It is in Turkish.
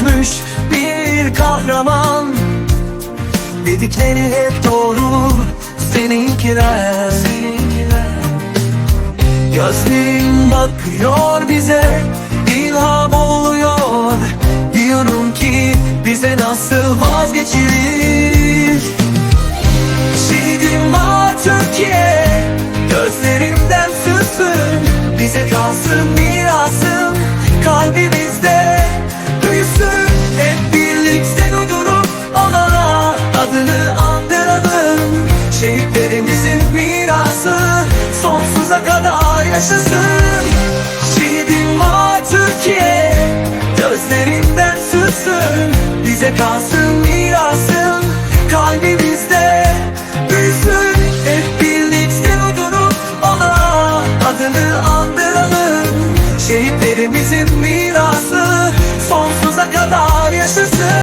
dönüşmüş bir kahraman. Dedikleri hep doğru seninkiler. Gözlerin bakıyor bize ilham oluyor. Diyorum ki bize nasıl vazgeçilir? Şehidim var Türkiye Gözlerimden süzsün Bize kalsın mirasın yaşasın. Şehidim var Türkiye. Gözlerimden süzsün. Bize kalsın mirasın. Kalbimizde büyüsün Hep birlikte uydurup ona Adını andıralım. Şehitlerimizin mirası Sonsuza kadar yaşasın